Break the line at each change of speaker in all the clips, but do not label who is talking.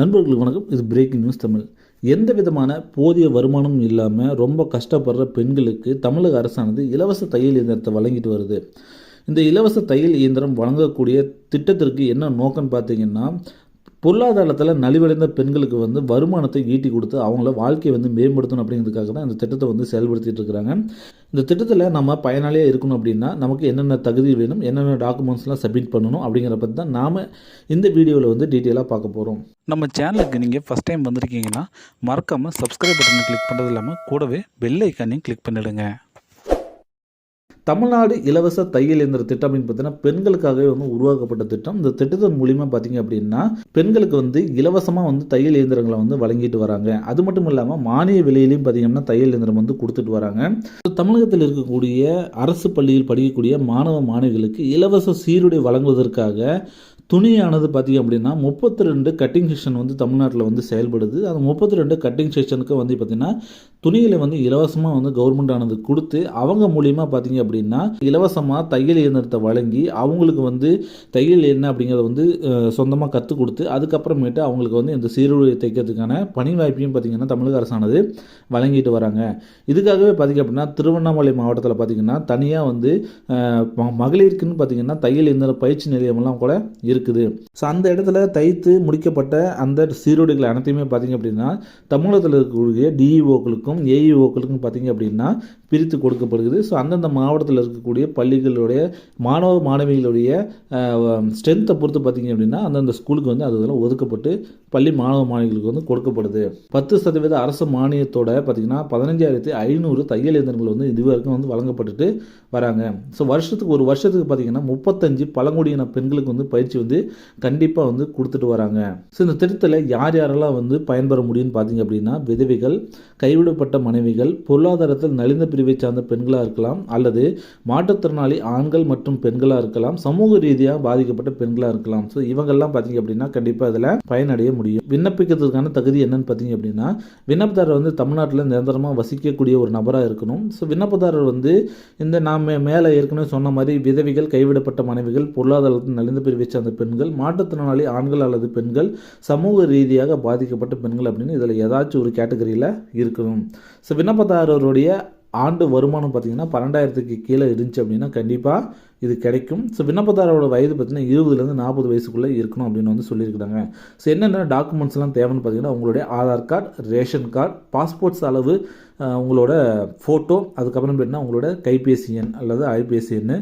நண்பர்களுக்கு வணக்கம். இது பிரேக்கிங் நியூஸ் தமிழ். எந்த விதமான போதிய வருமானமும் இல்லாமல் ரொம்ப கஷ்டப்படுற பெண்களுக்கு தமிழக அரசானது இலவச தையல் இயந்திரத்தை வழங்கிட்டு வருது. இந்த இலவச தையல் இயந்திரம் வழங்கக்கூடிய திட்டத்திற்கு என்ன நோக்கம்னு பார்த்தீங்கன்னா பொருளாதாரத்தில் நலிவடைந்த பெண்களுக்கு வந்து வருமானத்தை ஈட்டி கொடுத்து அவங்கள வாழ்க்கையை வந்து மேம்படுத்தணும் அப்படிங்கிறதுக்காக தான் இந்த திட்டத்தை வந்து செயல்படுத்திட்டு இருக்கிறாங்க இந்த திட்டத்தில் நம்ம பயனாளியாக இருக்கணும் அப்படின்னா நமக்கு என்னென்ன தகுதி வேணும் என்னென்ன டாக்குமெண்ட்ஸ்லாம் சப்மிட் பண்ணணும் அப்படிங்கிற பற்றி தான் நாம் இந்த வீடியோவில் வந்து டீட்டெயிலாக பார்க்க போகிறோம்
நம்ம சேனலுக்கு நீங்கள் ஃபஸ்ட் டைம் வந்திருக்கீங்கன்னா மறக்காமல் சப்ஸ்கிரைப் பட்டனை கிளிக் பண்ணுறது இல்லாமல் கூடவே பெல் ஐக்கானையும் கிளிக் பண்ணிவிடுங்க
தமிழ்நாடு இலவச தையல் இயந்திர திட்டம் அப்படின்னு பார்த்தீங்கன்னா பெண்களுக்காகவே வந்து உருவாக்கப்பட்ட திட்டம். இந்த திட்டத்தின் மூலிமா பார்த்தீங்க அப்படின்னா பெண்களுக்கு வந்து இலவசமாக வந்து தையல் இயந்திரங்களை வந்து வழங்கிட்டு வராங்க. அது மட்டும் இல்லாமல் மானிய விலையிலையும் பார்த்தீங்கன்னா தையல் இயந்திரம் வந்து கொடுத்துட்டு வராங்க. தமிழகத்தில் இருக்கக்கூடிய அரசு பள்ளியில் படிக்கக்கூடிய மாணவ மாணவிகளுக்கு இலவச சீருடை வழங்குவதற்காக துணியானது பார்த்திங்க அப்படின்னா முப்பத்தி ரெண்டு கட்டிங் செக்ஷன் வந்து தமிழ்நாட்டில் வந்து செயல்படுது. அந்த முப்பத்தி ரெண்டு கட்டிங் செக்ஷனுக்கு வந்து பார்த்திங்கன்னா துணிகளை வந்து இலவசமாக வந்து கவர்மெண்ட் ஆனது கொடுத்து அவங்க மூலியமாக பார்த்தீங்க அப்படின்னா இலவசமாக தையல் இயந்திரத்தை வழங்கி அவங்களுக்கு வந்து தையல் என்ன அப்படிங்கிறத வந்து சொந்தமாக கற்றுக் கொடுத்து அதுக்கப்புறமேட்டு அவங்களுக்கு வந்து இந்த சீருடை தைக்கிறதுக்கான பணி வாய்ப்பையும் பார்த்திங்கன்னா தமிழக அரசானது வழங்கிட்டு வராங்க. இதுக்காகவே பார்த்திங்க அப்படின்னா திருவண்ணாமலை மாவட்டத்தில் பார்த்திங்கன்னா தனியாக வந்து மகளிருக்குன்னு பார்த்திங்கன்னா தையல் இயந்திர பயிற்சி நிலையமெல்லாம் கூட இருக்குது. ஸோ அந்த இடத்துல தைத்து முடிக்கப்பட்ட அந்த சீருடைகள் அனைத்தையுமே பார்த்திங்க அப்படின்னா தமிழகத்தில் இருக்கக்கூடிய டிஇஓக்களுக்கும் ஏஇஓக்களுக்கும் பார்த்திங்க அப்படின்னா பிரித்து கொடுக்கப்படுகிறது. ஸோ அந்தந்த மாவட்டத்தில் இருக்கக்கூடிய பள்ளிகளுடைய மாணவ மாணவிகளுடைய ஸ்ட்ரென்த்தை பொறுத்து பார்த்திங்க அப்படின்னா அந்தந்த ஸ்கூலுக்கு வந்து அதெல்லாம் ஒதுக்கப்பட்டு பள்ளி மாணவ மாணவிகளுக்கு வந்து கொடுக்கப்படுது. பத்து சதவீத அரசு மானியத்தோட பார்த்திங்கன்னா பதினஞ்சாயிரத்தி ஐநூறு தையல் இயந்திரங்கள் வந்து இதுவரைக்கும் வந்து வழங்கப்பட்டுட்டு வராங்க. ஸோ வருஷத்துக்கு ஒரு வருஷத்துக்கு பார்த்திங்கன்னா முப்பத்தஞ்சு பழங்குடியின பெண்களுக்கு வந்து பயிற்சி வந்து கண்டிப்பாக வந்து கொடுத்துட்டு வராங்க. ஸோ இந்த திட்டத்தில் யார் யாரெல்லாம் வந்து பயன்பெற முடியும்னு பார்த்தீங்க அப்படின்னா விதவைகள் கைவிட பாதிக்கப்பட்ட மனைவிகள் பொருளாதாரத்தில் நலிந்த பிரிவை சார்ந்த பெண்களாக இருக்கலாம் அல்லது மாற்றுத்திறனாளி ஆண்கள் மற்றும் பெண்களாக இருக்கலாம் சமூக ரீதியாக பாதிக்கப்பட்ட பெண்களாக இருக்கலாம். ஸோ இவங்கெல்லாம் பார்த்தீங்க அப்படின்னா கண்டிப்பாக இதில் பயனடைய முடியும். விண்ணப்பிக்கிறதுக்கான தகுதி என்னன்னு பார்த்தீங்க அப்படின்னா விண்ணப்பதாரர் வந்து தமிழ்நாட்டில் நிரந்தரமாக வசிக்கக்கூடிய ஒரு நபராக இருக்கணும். ஸோ விண்ணப்பதாரர் வந்து இந்த நாம் மேலே ஏற்கனவே சொன்ன மாதிரி விதவிகள் கைவிடப்பட்ட மனைவிகள் பொருளாதாரத்தில் நலிந்த பிரிவை சார்ந்த பெண்கள் மாற்றுத்திறனாளி ஆண்கள் அல்லது பெண்கள் சமூக ரீதியாக பாதிக்கப்பட்ட பெண்கள் அப்படின்னு இதில் ஏதாச்சும் ஒரு கேட்டகரியில் இருக்கணும். ஸோ விண்ணப்பதாரருடைய ஆண்டு வருமானம் பார்த்திங்கன்னா பன்னெண்டாயிரத்துக்கு கீழே இருந்துச்சு அப்படின்னா கண்டிப்பாக இது கிடைக்கும். ஸோ விண்ணப்பதாரோட வயது பார்த்திங்கன்னா இருபதுலேருந்து நாற்பது வயசுக்குள்ளே இருக்கணும் அப்படின்னு வந்து சொல்லியிருக்கிறாங்க. ஸோ என்னென்ன டாக்குமெண்ட்ஸ்லாம் தேவைன்னு பார்த்தீங்கன்னா உங்களுடைய Aadhaar card ration card passports அளவு உங்களோட ஃபோட்டோ அதுக்கப்புறம் பார்த்தீங்கன்னா உங்களோட கைபேசி எண் அல்லது ஐபிஎஸ்சி எண்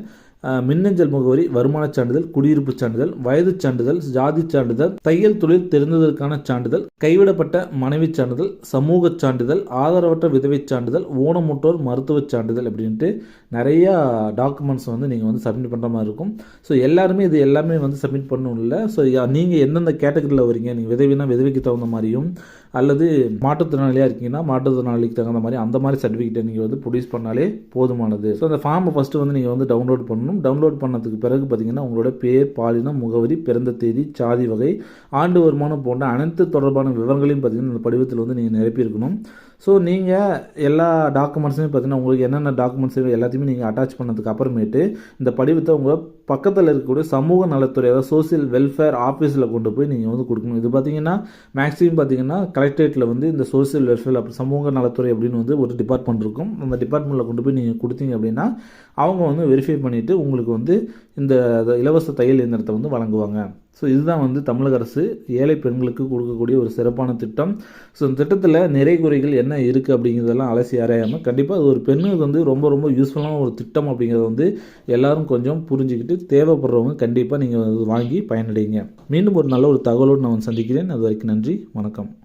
மின்னஞ்சல் முகவரி வருமானச் சான்றிதழ் குடியிருப்பு சான்றிதழ் வயது சான்றிதழ் ஜாதி சான்றிதழ் தையல் தொழில் தெரிந்ததற்கான சான்றிதழ் கைவிடப்பட்ட மனைவி சான்றிதழ் சமூக சான்றிதழ் ஆதரவற்ற விதவை சான்றிதழ் ஊனமுற்றோர் மருத்துவ சான்றிதழ் அப்படின்ட்டு நிறையா டாக்குமெண்ட்ஸ் வந்து நீங்கள் வந்து சப்மிட் பண்ணுற மாதிரி இருக்கும். ஸோ எல்லாருமே இது எல்லாமே வந்து சப்மிட் பண்ணணும் இல்லை ஸோ நீங்கள் எந்தெந்த கேட்டகரியில் வரீங்க நீங்கள் விதவினா விதவிக்கு தகுந்த மாதிரியும் அல்லது மாற்றுத்திறனாளியாக இருக்கீங்கன்னா மாற்றுத்திறனாளிக்கு தகுந்த மாதிரி அந்த மாதிரி சர்டிஃபிகேட்டை நீங்கள் வந்து ப்ரொடியூஸ் பண்ணாலே போதுமானது. ஸோ அந்த ஃபார்மை ஃபஸ்ட்டு வந்து நீங்கள் வந்து டவுன்லோட் பண்ணணும். டவுன்லோட் பண்ணதுக்கு பிறகு பார்த்தீங்கன்னா உங்களோட பேர் பாலினம் முகவரி பிறந்த தேதி சாதி வகை ஆண்டு வருமானம் போன்ற அனைத்து தொடர்பான விவரங்களையும் பார்த்தீங்கன்னா இந்த படிவத்தில் வந்து நீங்கள் நிரப்பியிருக்கணும். ஸோ நீங்கள் எல்லா டாக்குமெண்ட்ஸுமே பார்த்தீங்கன்னா உங்களுக்கு என்னென்ன டாக்குமெண்ட்ஸ் எல்லாத்தையுமே நீங்கள் அட்டாச் பண்ணதுக்கு அப்புறமேட்டு இந்த படிவத்தை உங்கள் பக்கத்தில் இருக்கக்கூடிய சமூக நலத்துறை அதாவது சோசியல் வெல்ஃபேர் ஆஃபீஸில் கொண்டு போய் நீங்கள் வந்து கொடுக்கணும். இது பார்த்தீங்கன்னா மேக்ஸிமம் பார்த்தீங்கன்னா கலெக்டரேட்டில் வந்து இந்த சோசியல் வெல்ஃபேர் அப்படி சமூக நலத்துறை அப்படின்னு வந்து ஒரு டிபார்ட்மெண்ட் இருக்கும். அந்த டிபார்ட்மெண்ட்டில் கொண்டு போய் நீங்கள் கொடுத்தீங்க அப்படின்னா அவங்க வந்து வெரிஃபை பண்ணிவிட்டு உங்களுக்கு வந்து இந்த இலவச தையல் இயந்திரத்தை வந்து வழங்குவாங்க. ஸோ இதுதான் வந்து தமிழக அரசு ஏழை பெண்களுக்கு கொடுக்கக்கூடிய ஒரு சிறப்பான திட்டம். ஸோ இந்த திட்டத்தில் நிறை குறைகள் என்ன இருக்குது அப்படிங்கிறதெல்லாம் அலசி ஆராயாமல் கண்டிப்பாக அது ஒரு பெண்ணுக்கு வந்து ரொம்ப ரொம்ப யூஸ்ஃபுல்லான ஒரு திட்டம் அப்படிங்கிறத வந்து எல்லோரும் கொஞ்சம் புரிஞ்சுக்கிட்டு தேவைப்படுறவங்க கண்டிப்பாக நீங்கள் வாங்கி பயனடைங்க. மீண்டும் ஒரு நல்ல ஒரு தகவலோடு நான் சந்திக்கிறேன். அது வரைக்கும் நன்றி. வணக்கம்.